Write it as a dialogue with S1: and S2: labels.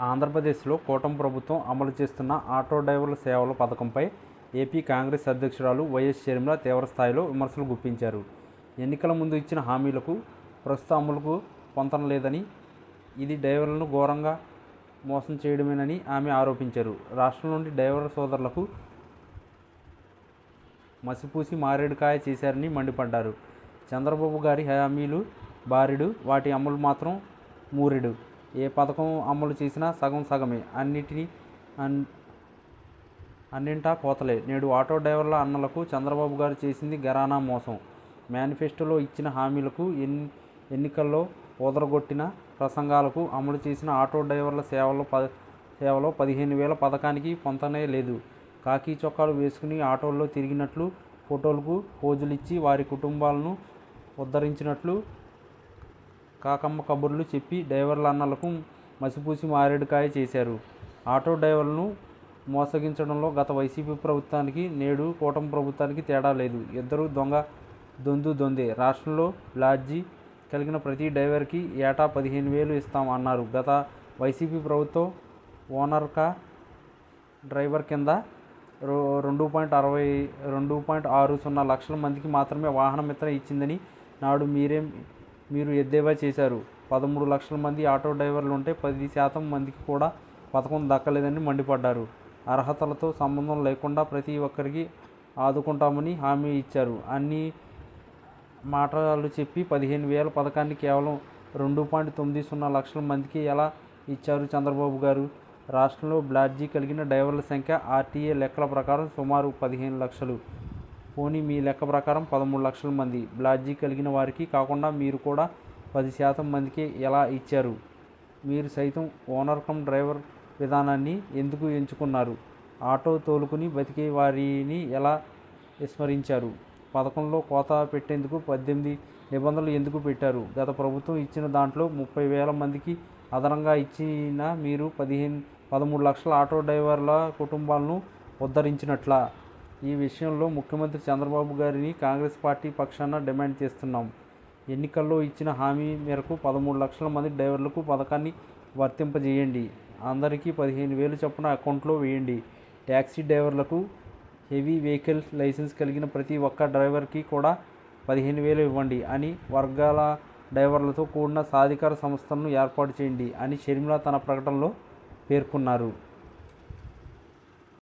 S1: ఆంధ్రప్రదేశ్లో కూటమి ప్రభుత్వం అమలు చేస్తున్న ఆటో డ్రైవర్ల సేవల పథకంపై ఏపీ కాంగ్రెస్ అధ్యక్షురాలు వైఎస్ షర్మిల తీవ్రస్థాయిలో విమర్శలు గుప్పించారు. ఎన్నికల ముందు ఇచ్చిన హామీలకు ప్రస్తుత అమలుకు పొంతన లేదని ఇది డ్రైవర్లను ఘోరంగా మోసం చేయడమేనని ఆమె ఆరోపించారు. రాష్ట్రం నుండి డ్రైవర్ సోదరులకు మసిపూసి మారేడుకాయ చేశారని మండిపడ్డారు. చంద్రబాబు గారి హామీలు బారిడు వాటి అమలు మాత్రం మూరెడు. ఏ పథకం అమలు చేసినా సగం సగమే. అన్నిటినీ అన్ అన్నింటా కోతలే. నేడు ఆటో డ్రైవర్ల అన్నలకు చంద్రబాబు గారు చేసింది గరానా మోసం. మేనిఫెస్టోలో ఇచ్చిన హామీలకు ఎన్ని ఎన్నికల్లో ఓదరగొట్టిన ప్రసంగాలకు అమలు చేసిన ఆటో డ్రైవర్ల సేవలో ప సేవలో పదిహేను వేల పథకానికి పొంతనే లేదు. కాకి చొక్కాలు వేసుకుని ఆటోల్లో తిరిగినట్లు ఫోటోలకు పోజులిచ్చి వారి కుటుంబాలను ఉద్ధరించినట్లు కాకమ్మ కబుర్లు చెప్పి డ్రైవర్ల అన్నలకు మసిపూసి మారేడుకాయ చేశారు. ఆటో డ్రైవర్లను మోసగించడంలో గత వైసీపీ ప్రభుత్వానికి నేడు కూటమి ప్రభుత్వానికి తేడా లేదు. ఇద్దరు దొంగ దొందు దొందే. రాష్ట్రంలో లాడ్జీ కలిగిన ప్రతి డ్రైవర్కి ఏటా పదిహేను వేలు ఇస్తాం అన్నారు గత వైసీపీ ప్రభుత్వం ఓనర్కా డ్రైవర్ కింద రో- రెండు పాయింట్ అరవై రెండు పాయింట్ ఆరు సున్నా లక్షల మందికి మాత్రమే వాహన మిత్ర ఇచ్చిందని నాడు మీరే మీరు ఎద్దేవా చేశారు. పదమూడు లక్షల మంది ఆటో డ్రైవర్లు ఉంటే పది శాతం మందికి కూడా పథకం దక్కలేదని మండిపడ్డారు. అర్హతలతో సంబంధం లేకుండా ప్రతి ఒక్కరికి ఆదుకుంటామని హామీ ఇచ్చారు. అన్ని మాటలు చెప్పి పదిహేను వేల పథకాన్ని కేవలం రెండు పాయింట్ తొమ్మిది సున్నా లక్షల మందికి ఎలా ఇచ్చారు చంద్రబాబు గారు? రాష్ట్రంలో బ్లాడ్జీ కలిగిన డ్రైవర్ల సంఖ్య ఆర్టీఏ లెక్కల ప్రకారం సుమారు పదిహేను లక్షలు. పోనీ మీ లెక్క ప్రకారం పదమూడు లక్షల మంది. బ్లాడ్జీ కలిగిన వారికి కాకుండా మీరు కూడా పది శాతం మందికి ఎలా ఇచ్చారు? మీరు సైతం ఓనర్ కమ్ డ్రైవర్ విధానాన్ని ఎందుకు ఎంచుకున్నారు? ఆటో తోలుకుని బతికే వారిని ఎలా విస్మరించారు? పథకంలో కోత పెట్టేందుకు పద్దెనిమిది నిబంధనలు ఎందుకు పెట్టారు? గత ప్రభుత్వం ఇచ్చిన దాంట్లో ముప్పై వేల మందికి అదనంగా ఇచ్చిన మీరు పదిహేను పదమూడు లక్షల ఆటో డ్రైవర్ల కుటుంబాలను ఉద్ధరించినట్లా? ఈ విషయంలో ముఖ్యమంత్రి చంద్రబాబు గారిని కాంగ్రెస్ పార్టీ పక్షాన డిమాండ్ చేస్తున్నాం. ఎన్నికల్లో ఇచ్చిన హామీ మేరకు పదమూడు లక్షల మంది డ్రైవర్లకు పథకాన్ని వర్తింపజేయండి. అందరికీ పదిహేను వేలు చొప్పున అకౌంట్లో వేయండి. ట్యాక్సీ డ్రైవర్లకు హెవీ వెహికల్ లైసెన్స్ కలిగిన ప్రతి ఒక్క డ్రైవర్కి కూడా పదిహేను వేలు ఇవ్వండి అని వర్గాల డ్రైవర్లతో కూడిన సాధికార సంస్థలను ఏర్పాటు చేయండి అని షర్మిల తన ప్రకటనలో పేర్కొన్నారు.